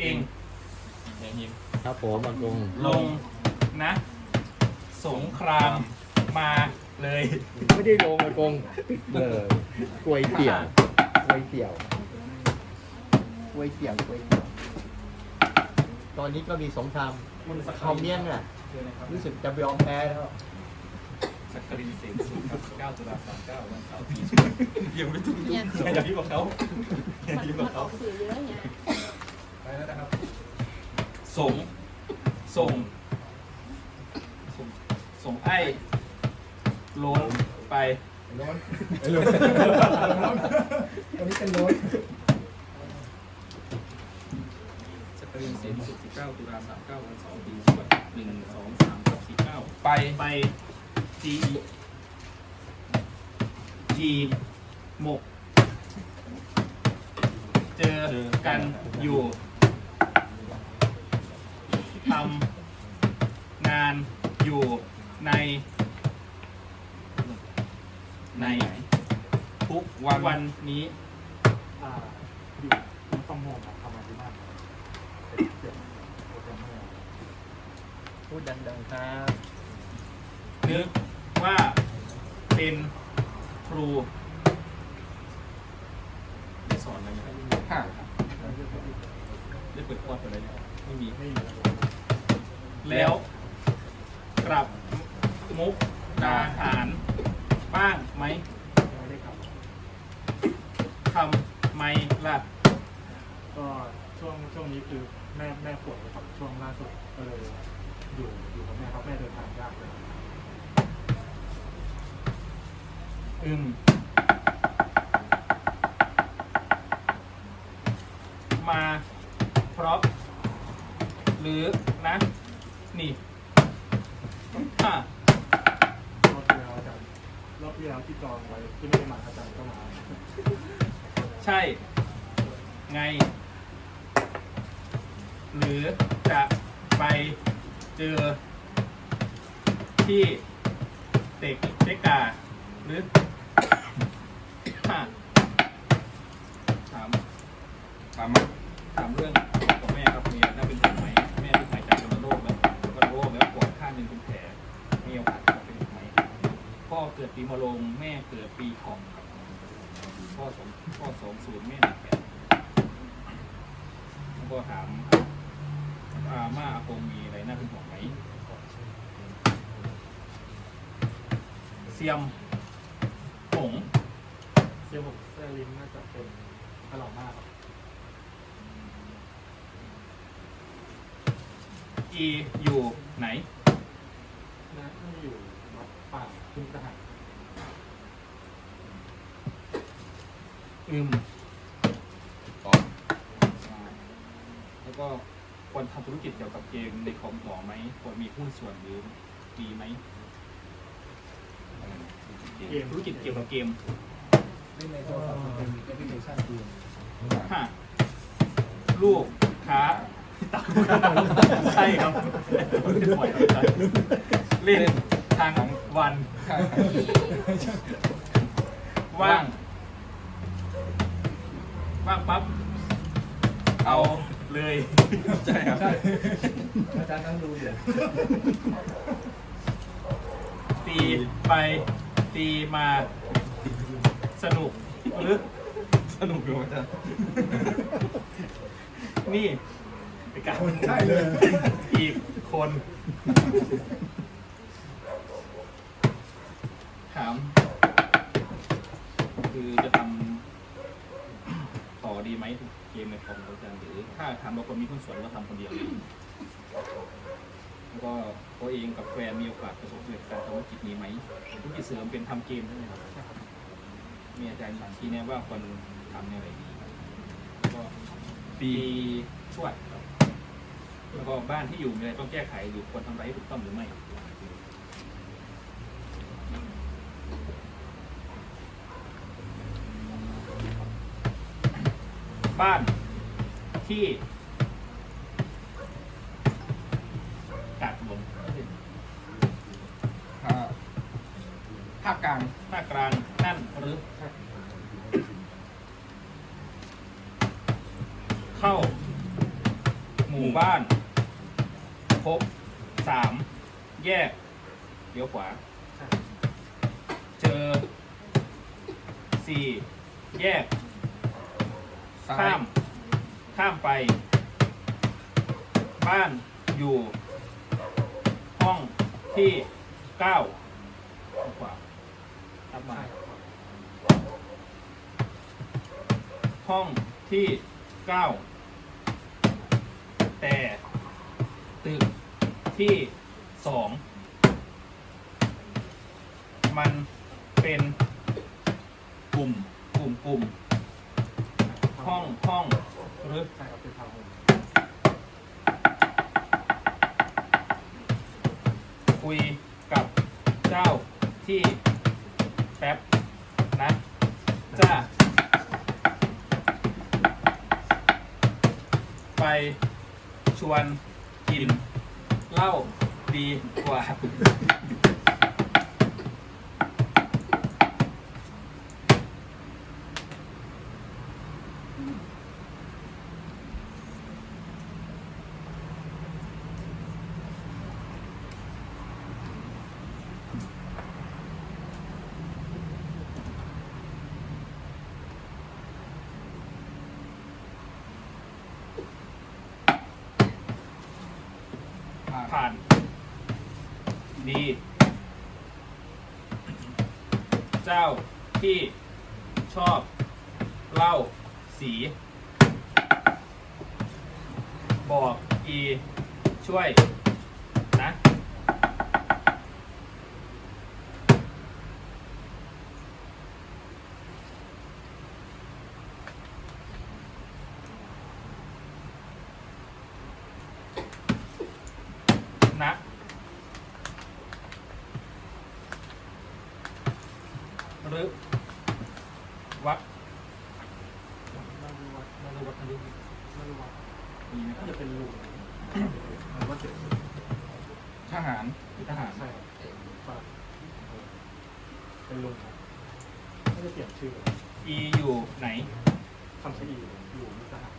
เองอย่างนี้ครับผมอากงลงนะ สงครามมาเลยไม่ได้ลงอากงเออกล้วยเตี๋ยวกล้วยเตี๋ยวกล้วยเตี๋ยวกล้วยเตี๋ยว ตอนนี้ก็มีสงครามคุณสักคอมเมียนน่ะเจอนะครับรู้สึกจะยอมแพ้แล้วสักกรินเศษศูนย์ครับเก้าตุลาสามเก้าวันเสาร์ที่ยังไม่ถูกเนี่ยอย่าพิมพ์กับเขาอย่ามันพิมพ์มักับนอเขาอกสื่อเยอะเนี่ยไป แล้วนะครับ ส่ง ส่ง ส่งส่งไอ้ลงไปร้อนไอ้ร้อนวันนี้เป็นร้อนสักกรินเศษศูนย์สิบเก้าตุลาสามเก้าวันเสาร์ที่สวดหนึ่งสองสามครับสี่เก้าไป ไป G G หมก เจอกันอยู่ อยู่ในในทุกวันวันนี้อ่าอยู่น้องฟอมโฮมครับทำงานที่บ้านครับเป็นเกี่ยวกับโปรแกรมเมอร์พูดดังๆครับนึกว่าเป็นครูได้สอนอะไรไหมครับค่ะได้เปิดคอร์สอะไรไหมไม่มี ไม่มีครับผมแล้วกลับมุกดาหารบ้างไหม ยังไม่ได้ขับ ทำไมล่ะ ก็ช่วงช่วงนี้คือแม่แม่ป่วยครับช่วงล่าสุดก็เลยอยู่อยู่กับแม่ครับแม่เดินทางยากเลย อืม มาเพราะหรือนะ นี่ค่ะ รอบที่แล้วอาจารย์รอบที่แล้วที่จองไว้ที่ไม่ได้มาอาจารย์ก็มา ใช่ ไง หรือจะไปเจอ ที่เตกเตกาหรือถามถามมาถามเรื่องของแม่ครับมีน่าเป็นห่วงไหมแม่ที่หายใจเป็นโรคแล้วเป็นโรคแล้วปวดข้างหนึ่งเป็นแผลมีโอกาสจะเป็นไหมพ่อเกิดปีมะโรงแม่เกิดปีขอมครับพ่อสองพ่อสองศูนย์แม่หนึ่งแปดแล้วก็ถามอาม่าอากงมีอะไรน่าเป็นห่วงไหม ซียมผงเซียผมเซลินน่าจะเป็นอร่อยมากครับอีอยู่ไหน น่าจะอยู่วัดป่าทุ่งทหารอืมแล้วก็ควรทำธุรกิจเกี่ยวกับเกมในคอมต่อไหมควรมีหุ้นส่วนหรือดีไหม เกมธุรกิจเกี่ยวกับเกมเล่นในโทรศัพท์เป็นแอปพลิเคชันเกมฮะลูกค้าใช่ครับเล่นบ่อยครับเล่นทางวันว่าง ว่างปั๊บ เอาเลย ใช่ครับ อาจารย์ต้องดูอยู่ตีไป ตีมาสนุกหรือสนุกอยู่อาจารย์นี่ไปกันใช่เลย อีกคน ถาม คือจะทำต่อดีไหมเกมในคอมของอาจารย์หรือ ถ้าทำเราคนมีหุ้นส่วนเราทำคนเดียวเลย แล้วก็ตัวเองกับแฟนมีโอกาสประสบความสำเร็จการทำธุรกิจนี้ไหมธุรกิจเสริมเป็นทำเกมใช่ไหมครับมีอาจารย์ชี้แนะว่าควรทำในอะไรดีแล้วก็ปีชวดครับแล้วก็บ้านที่อยู่มีอะไรต้องแก้ไขหรือควรทำอะไรให้ถูกต้องหรือไม่บ้านที่กาดบน ภาคกลางหน้ากลางนั่นหรือเข้า หมู่บ้าน พบสามแยกเลี้ยวขวา เจอสี่แยก ซ้ายข้าม ข้ามไป บ้านอยู่ ห้องที่เก้าับมา ห้องที่เก้าแต่ตึกที่สองมันเป็นกลุ่มกลุ่มกลุ่มห้องห้องหรือใช่ครับเป็นทาวน์โฮมคุยกับเจ้าที่ แป๊บนะจ้าไปชวนกินเหล้าดีกว่า ผ่าน ดี เจ้าที่ชอบเล่าสี บอกอีช่วย นะ นะ หรือวัดมาดูวัดมาดูวัดทะลุมาดูวัดมีไหมคก็รับจะเป็นลุงมันก็เจ็บทหารคือทหารใช่ครับฝากเป็นลุงครับก็จะเปลี่ยนชื่ออีอยู่ไหนคำชะอีอยู่มุกดาหาร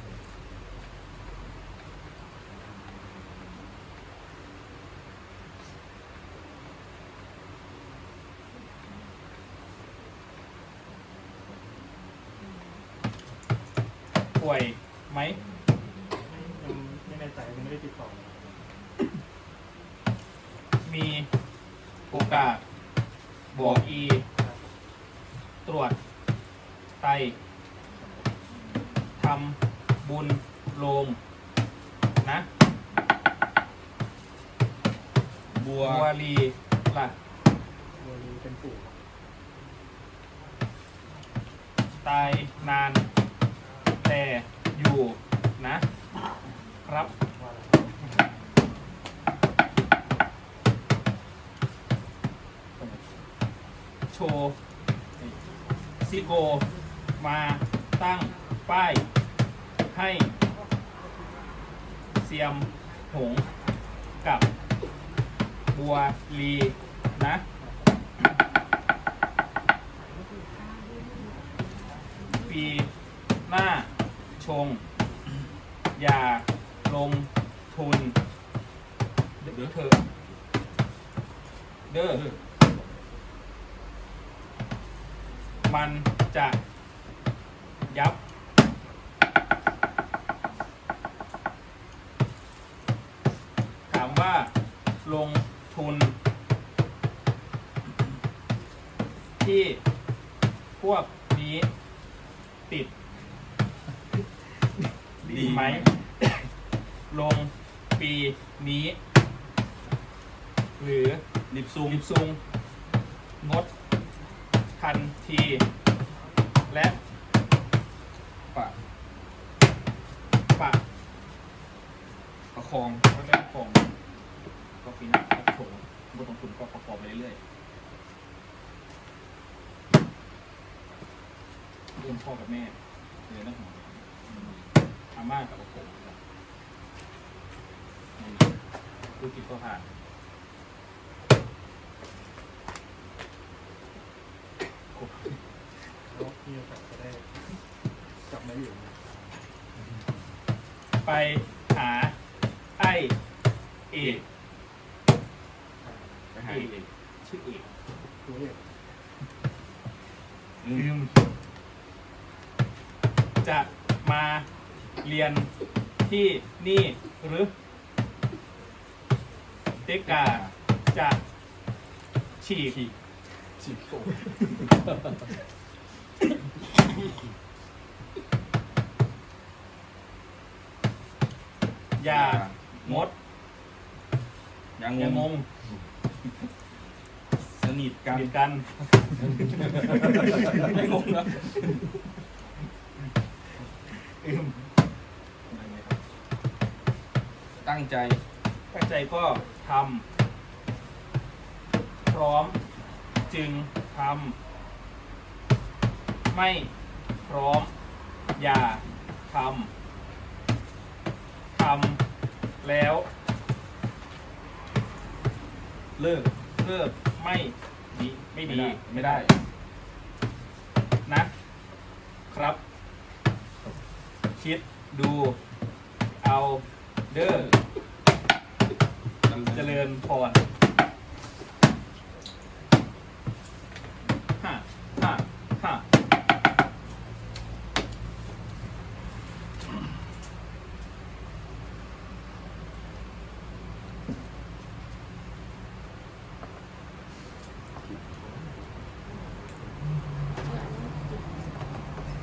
ป่ วยไหมยังไม่แน่ใจยังไม่ได้ติดต่อเลยมีโอกาสบอกอีครับตรวจไตทำบุญโลงนะ บัวบัวลีล่ะโดยมีเป็นปู่ครับตายนาน แต่อยู่นะครับ โชว์ซิโก มาตั้งป้ายให้เสียมหงกับบัวลี ทันที และปะปะประคองเรื่องของก็ปีหน้าก็โถบทลงทุนก็ประกอบไปเรื่อยๆเรื่องพ่อกับแม่เลยนะหัวอาม่ากับอาโกงครับนี่ธุรกิจก็ผ่าน แล้วมีโอกาสจะได้ กลับมาอยู่นะไปหาเอกไปหาเอกชื่อเอกตัวเอกอืลืมมจะมาเรียนที่นี่หรือเต็กกาจะฉีกฉีกฉีกโอย่างดอย่างอย่างงงงงสนิทกันกินกันไม่งงนะอืมตั้งใจตั้งใจก็ทำพร้อมจึงทำไม่พร้อมอย่าทำทำ แล้ว เลิกเลิกไม่ดีไม่ดีไม่ได้ นะ ครับ คิดดู เอาเด้อเจริญพรห้าห้าห้า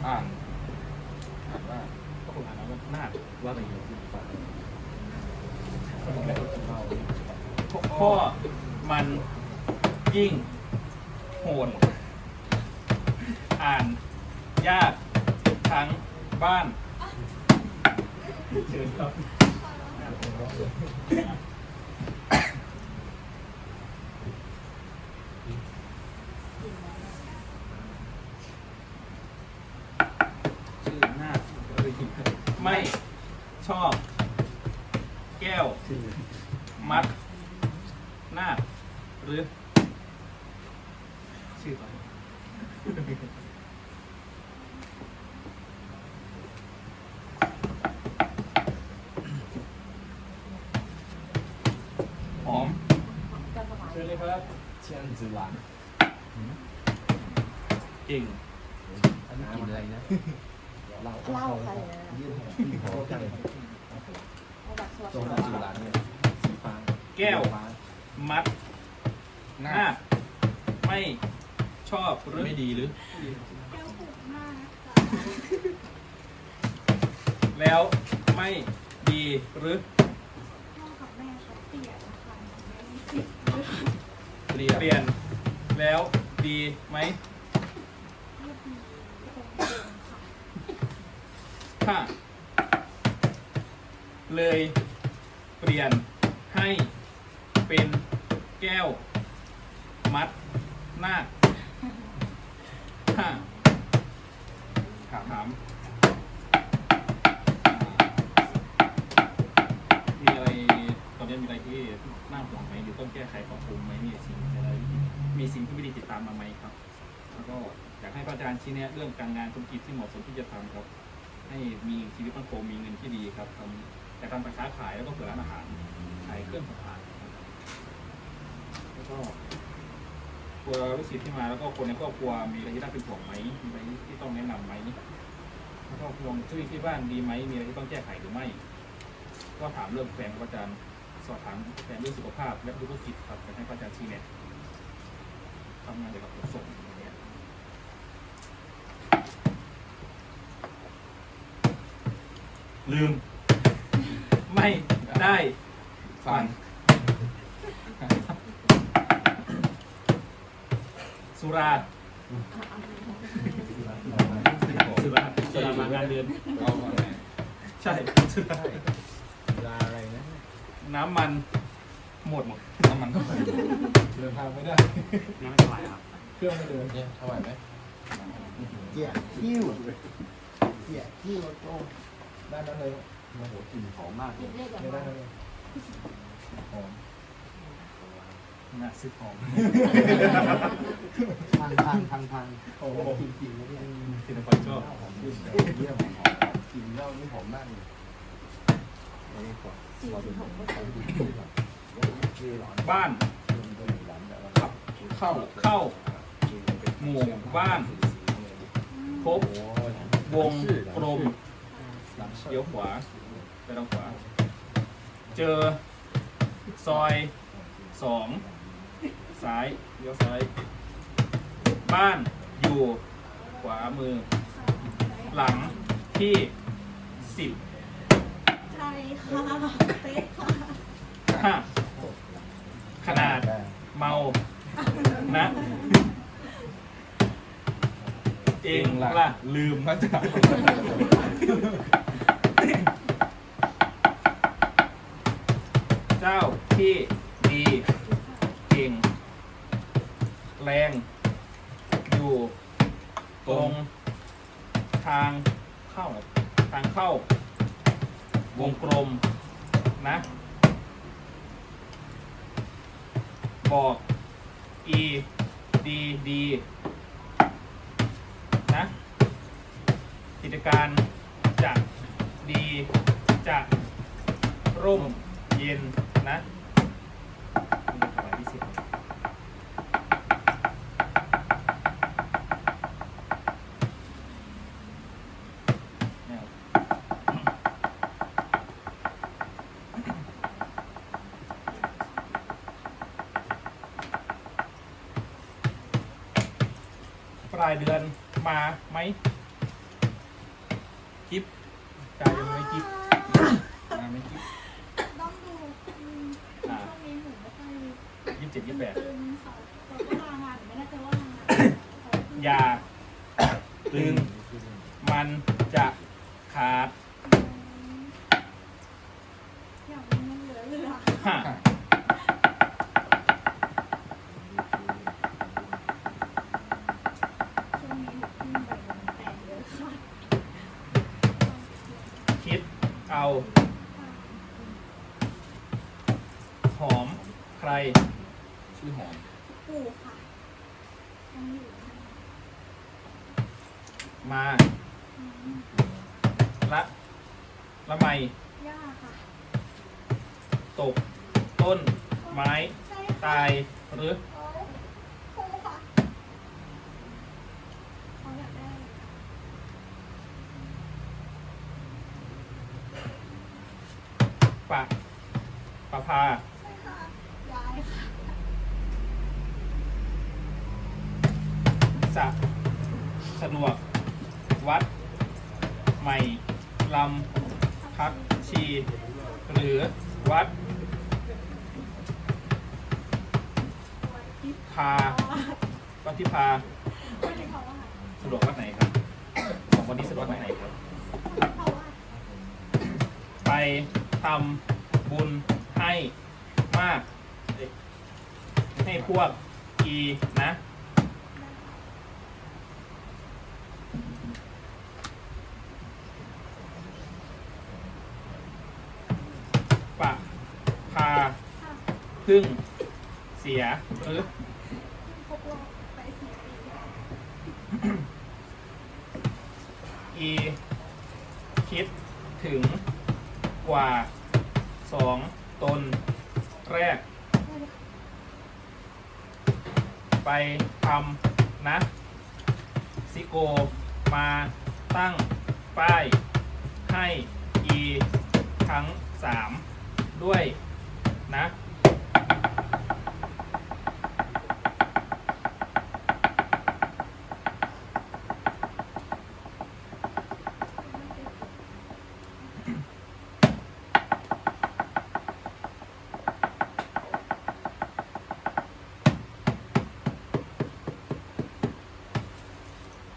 อ่านอ่านว่า ก็คงอ่านแล้ว ว่านาคว่าไปอยู่ที่ฝั่งพ่อมันยิ่งโหดอ่านยากทั้งบ้านเชิญครับ ชื่อหน้า ไม่ชอบ แก้ว มัด หน้าคหรือ ชื่ออะไรหอม เชิญเลยครับเชียนจือหวานเก่งอันนี้กินอะไรนะเหล้าเหล้าใครนะยื่นหอมกันเอาบัตรสวัสโซดิดาการจือหวานเนี่ยสีฟ้าแก้วฟ้ามัดหหน้าน้าคไม่ชอบหรือไม่ดีหรือแก้วถูกมากค่ะแล้วไม่ดีหรือพ่อกับแม่เขาเปลี่ยนค่ะไม่ได้ติด เปลี่ยนเปลี่ยนแล้วดีไหม ค่ะ เลยเปลี่ยนให้เป็นแก้ว มัดหน้าคถ้าถามถาม มีอะไรที่น่าห่วงไหมหรือต้องแก้ไขปรับปรุงไหมมีสิ่งอะไรมีสิ่งที่ไม่ดีติดตามมาไหมครับ แล้วก็อยากให้พระอาจารย์ชี้แนะเรื่องการงานธุรกิจที่เหมาะสมที่จะทำครับ ให้มีชีวิตมั่นคงมีเงินที่ดีครับทำแต่ทำการค้าขายแล้วก็เปิดร้านอาหารขายเครื่องสำอางครับแล้วก็ตัวลูกศิษย์ที่มาแล้วก็คนในครอบครัวมีอะไรที่น่าเป็นห่วงไหมมีอะไรที่ต้องแนะนำไหมแล้วก็ห่วงจุ้ยที่บ้านดีไหมมีอะไรที่ต้องแก้ไขหรือไม่ ก็ถามเรื่องแฟนครับอาจารย์ สอบถามแฟนเรื่องสุขภาพและธุรกิจครับจะให้พระอาจารย์ชี้แนะทำงานเกี่ยวกับขนส่งอย่างเงี้ยลืม ไม่ได้ฟังสุราสุราสุรามางานเดือน เอาก่อนไหนใช่สุราลาอะไรนะ น้ำมันหมดหมดน้ำมันเท่าไหร่เดินทางไม่ได้ยังไม่เท่าไหร่ครับเครื่องไม่เดินเนี่ยเท่าไหร่ไหมเจียคิ้วเจียคิ้วโตได้นั้นเลยโอ้โหกลิ่นหอมมากเรียบเรียบอย่างไม่ได้ว่าเลยหอมน่าซื้อของพังพังพังพังโอ้โหกลิ่นกลิ่นไม่ได้ที่นครชอบหอมกลิ่นเยี่ยมหอมกลิ่นเหล้านี่หอมมากเลยสี่สิ บหกเปอร์เซ็นต์บ้านเข้าเข้าหมู่บ้านพบวงกลมเลี้ยวขวาไปทางขวา เจอซอยสองซ้ายเลี้ยวซ้าย บ้านอยู่ขวามือ หลังที่สิบ ค่ะเป๊ะค่ะห้าขนาดเมานะเองล่ะลืมนะจ๊ะเจ้าที่ดี เก่ง แรง อยู่ ตรง ทางเข้า ทางเข้า วงกลม นะ บอก e d d นะกิจการจะดีจะร่มเย็นนะนี่เป็นอะไรพิเศษแนว ปลายเดือนมาไหมคลิปจ่ายยังไม่คลิปมาไหมคลิปต้องดูอืมช่วงนี้หนูไม่ค่อยยี่สิบเจ็ดยี่สิบแปดตึงค่ะเราก็ลางานหนูไม่แน่ใจว่าลางานอย่าตึง มันจะขาด อยากมีเงินเหลือเหลือ ฮะ ช่วงนี้หนูขึ้นไปโดนแตกเยอะค่ะ คิด เอาหอมใคร ชื่อหอมปู่ค่ะยังอยู่นะมาอืมละละไมย่าค่ะตกต้นไม้ใช่ตายหรือโอ้ปู่ค่ะเขาอยากได้ ปะปะพาสะสะดวก วัด ใหม่ ลำ พักชี หรือ วัดทิพา วัดที่พา สะดวกวัดไหนครับของวันนี้สะดวกวัดไหนครับ ไป ทำบุญให้มาก ให้พวกอีนะ ปะพาพึ่งเสียหรืออีคิดถึง กว่าสองตนแรก ไปทำนะ ซิโกมาตั้งป้ายให้อีทั้งสามด้วยนะ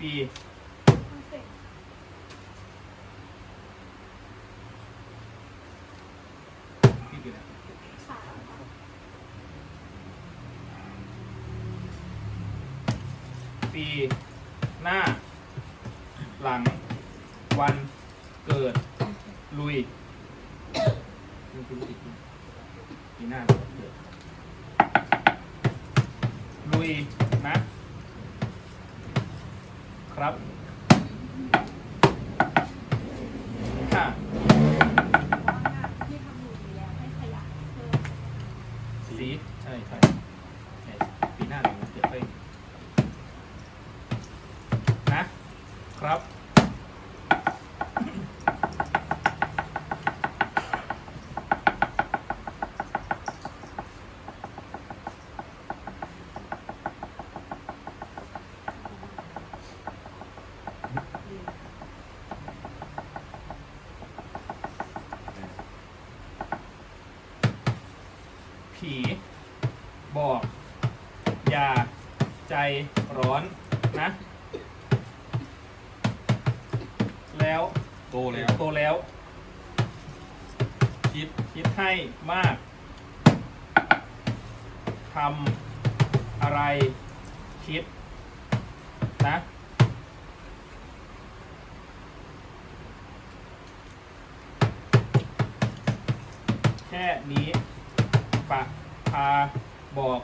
ปี เสร็จ ปีกี่นะ ขาค่ะ ปีหน้า หลัง วันเกิด ลุยนี่คือปีปีหน้าเกิดลุยนะครับห้า ว่างาน ผีบอก อย่าใจ ร้อนนะ แล้วโตแล้วโตแล้ว คิดคิดให้มากทำอะไรคิดนะ แค่นี้ปะพาบอก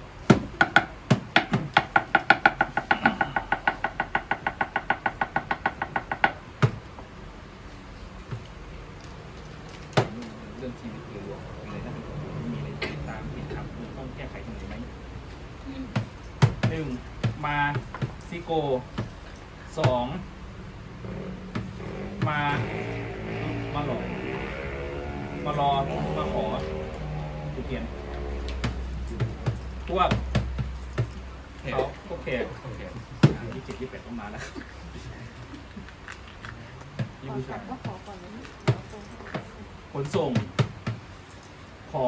เรื่องชีวิตโดยรวมเป็นอะไรถ้าเป็นของผมมีอะไรติดตามติดขัดต้องแก้ไขตรงไหนไหม หนึ่งมาซิ โกสองมามาหลอกมารอมาขอจุดเทียนพวกแค่เขาพวกแขกโอเคยี่สิบเจ็ดยี่สิบแปดต้องมาแล้วยี่ขอผู้กลัชาบยก็ขอก่อนนะเดี๋ยวตรงให้ขนส่ง ขอ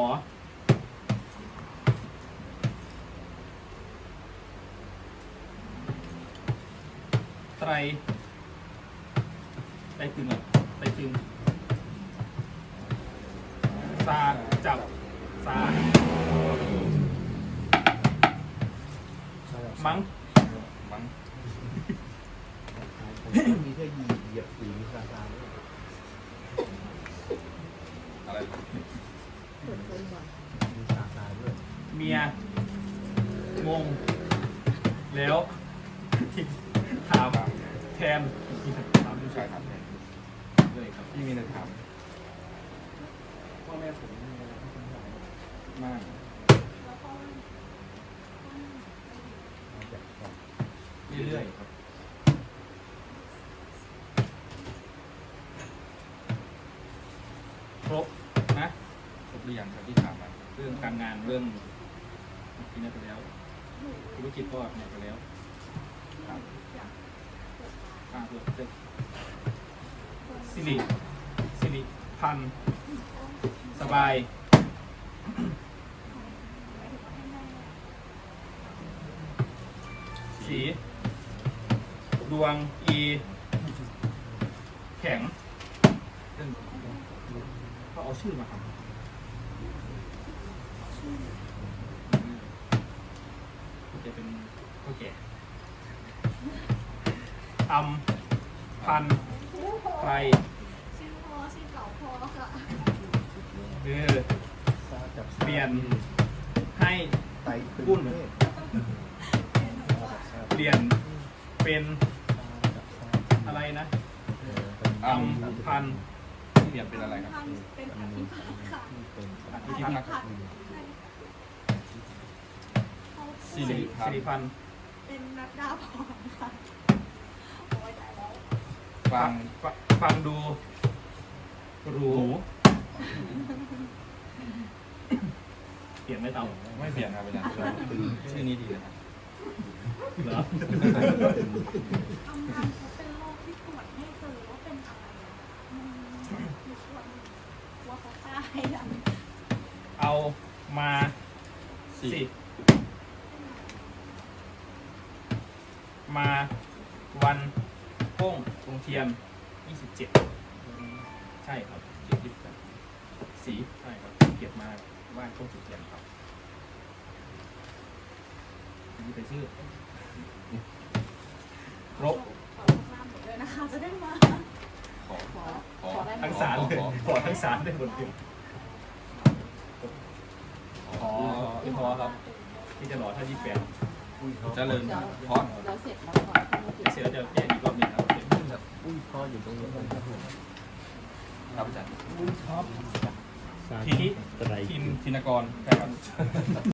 ไตรไตรตึงอะไตรตึงซาจับซามั้งมั้งผมมีแค่ยีเหยียบสีมีราคาด้วยอะไรเปิดเลยก่อนมีราคาด้วยเมียงงแล้ว ถามแทน ถามผู้ชายถามแทน เลยครับ พี่มีอะไรถาม พ่อแม่ผมมีอะไรให้คุณถาม มาก แล้วก็ มาจากช่อง เรื่อยๆครับ ครบนะ ค รบหรือยังครับที่ถามมาเรื่องการงานเรื่องกินไปแล้วธุรกิจก็เนี่ยไปแล้วครับอ่าเพื่อเพื่อสิริสิริพันธ์สบายสีดวงอีแข็งเรื่องเขาเอาชื่อมาทำจะเป็นข้าวแก่ทำพันธุ์ไทย ชื่อพ่อชื่อเก่าพ่อค่ะ คือซาจับเปลี่ยนให้ไตตึงกุ้นเทพเปลี่ยนเป็นจับซาอะไรนะเออเป็นทำพันธุ์ที่เรียนเป็นอะไรครับท่านเป็นอธิพัฒน์ค่ะเป็นอธิที่พันพักธ์ใช่เขาสิสิริริสิริพันธ์เป็นนัดดาพรค่ะโอ้ยตายแล้วฟังฟฟังดูหรู เปลี่ยนไหม่เต่าไม่เปลี่ยนครับอาจารย์ชื่อนี้ดีนะครับเหรอทำงานเขาเป็นโรคที่ตรวจไม่เจอว่าเป็นอะไรอะอืมหนูตรวจว่าเขาตายอะเอามาสี่สิมาวันโป้งตรงเทียน27 ใช่ครับเจ็ดยี่สิบแปด สีใช่ครับเก็บมาไหว้โป้งจุดเทียนครับอันนี้ไปชื่อครบขอลาหมดเลยนะคะจะได้มาขอขอขอขอได้ไหมทั้งสารเลยขอขอทั้งสารได้บนเดียวขอพี่พอครับ ที่จะรอท่าที่แปดเจริญพรแล้วเสร็จแล้วก่อนเสร็จแล้วจะแจ้งอีกรอบหนึ่งครับอุ้ยพ่ออยู่ตรงนี้เลยครับผมครับอาจารย์ ทีนี้ไตรทีมธินกรใช่ครับ